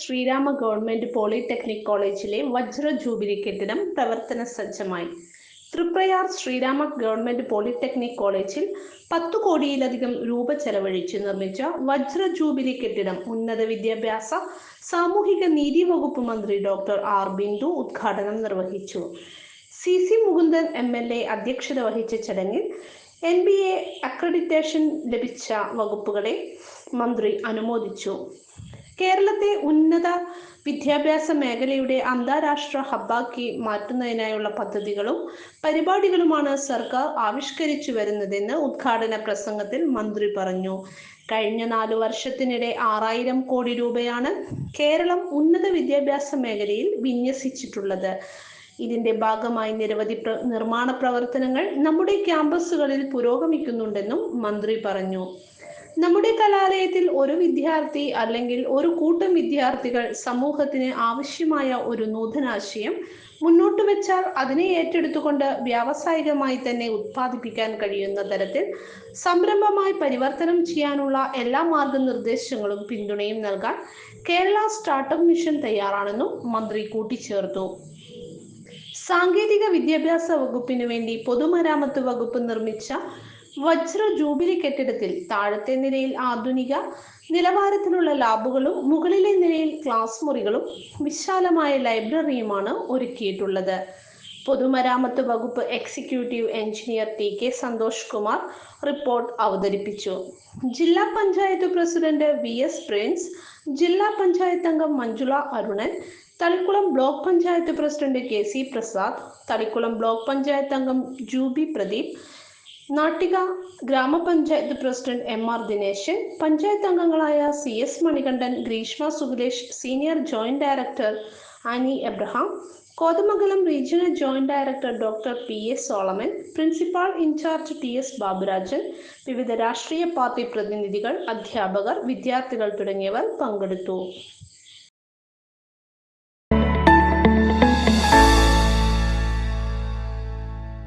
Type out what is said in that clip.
Sreerama government polytechnic കോളേജിലെ വജ്ര jubilee കെട്ടിടം പ്രവർത്തന സജ്ജമായി. തൃപ്രയാർ ശ്രീരാമ ഗവൺമെന്റ് പോളിടെക്നിക് കോളേജിൽ പത്തു കോടിയിലധികം രൂപ ചെലവഴിച്ച് നിർമ്മിച്ച വജ്ര ജൂബിലി കെട്ടിടം ഉന്നത വിദ്യാഭ്യാസ സാമൂഹിക നീതി വകുപ്പ് മന്ത്രി ഡോക്ടർ ആർ ബിന്ദു ഉദ്ഘാടനം നിർവഹിച്ചു. C C Mukundan M L A അധ്യക്ഷത വഹിച്ച ചടങ്ങിൽ എൻ ബി എ അക്രഡിറ്റേഷൻ ലഭിച്ച വകുപ്പുകളെ മന്ത്രി അനുമോദിച്ചു. കേരളത്തെ ഉന്നത വിദ്യാഭ്യാസ മേഖലയുടെ അന്താരാഷ്ട്ര ഹബ്ബാക്കി മാറ്റുന്നതിനായുള്ള പദ്ധതികളും പരിപാടികളുമാണ് സർക്കാർ ആവിഷ്കരിച്ചു വരുന്നതെന്ന് ഉദ്ഘാടന പ്രസംഗത്തിൽ മന്ത്രി പറഞ്ഞു. കഴിഞ്ഞ നാലു വർഷത്തിനിടെ ആറായിരം കോടി രൂപയാണ് കേരളം ഉന്നത വിദ്യാഭ്യാസ മേഖലയിൽ വിന്യസിച്ചിട്ടുള്ളത്. ഇതിന്റെ ഭാഗമായി നിരവധി നിർമ്മാണ പ്രവർത്തനങ്ങൾ നമ്മുടെ ക്യാമ്പസുകളിൽ പുരോഗമിക്കുന്നുണ്ടെന്നും മന്ത്രി പറഞ്ഞു. നമ്മുടെ കലാലയത്തിൽ ഒരു വിദ്യാർത്ഥി അല്ലെങ്കിൽ ഒരു കൂട്ടം വിദ്യാർത്ഥികൾ സമൂഹത്തിന് ആവശ്യമായ ഒരു നൂതനാശയം മുന്നോട്ട് വെച്ചാൽ അതിനെ ഏറ്റെടുത്തുകൊണ്ട് വ്യാവസായികമായി തന്നെ ഉത്പാദിപ്പിക്കാൻ കഴിയുന്ന തരത്തിൽ സംരംഭമായി പരിവർത്തനം ചെയ്യാനുള്ള എല്ലാ മാർഗനിർദ്ദേശങ്ങളും പിന്തുണയും നൽകാൻ കേരള സ്റ്റാർട്ടപ്പ് മിഷൻ തയ്യാറാണെന്നും മന്ത്രി കൂട്ടിച്ചേർത്തു. സാങ്കേതിക വിദ്യാഭ്യാസ വകുപ്പിനു വേണ്ടി പൊതുമരാമത്ത് വകുപ്പ് നിർമ്മിച്ച വജ്ര ജൂബിലി കെട്ടിടത്തിൽ താഴത്തെ നിലയിൽ ആധുനിക നിലവാരത്തിലുള്ള ലാബുകളും മുകളിലെ നിലയിൽ ക്ലാസ് മുറികളും വിശാലമായ ലൈബ്രറിയുമാണ് ഒരുക്കിയിട്ടുള്ളത്. പൊതുമരാമത്ത് വകുപ്പ് executive engineer T K Santhosh Kumar report അവതരിപ്പിച്ചു. ജില്ലാ panchayat president V S Prince ജില്ലാ പഞ്ചായത്ത് അംഗം Manjula Arunan Thalikulam block panchayat president K C Prasad Thalikulam block panchayat അംഗം ജൂബി പ്രദീപ് നാട്ടിക ഗ്രാമപഞ്ചായത്ത് president M R Dineshan panchayat അംഗങ്ങളായ C S Manikandan Greeshma Sugulesh senior joint director Annie Abraham Kothamangalam regional joint director doctor P S Solomon principal in charge T S Baburajan വിവിധ രാഷ്ട്രീയ party പ്രതിനിധികൾ അധ്യാപകർ വിദ്യാർത്ഥികൾ തുടങ്ങിയവർ പങ്കെടുത്തു.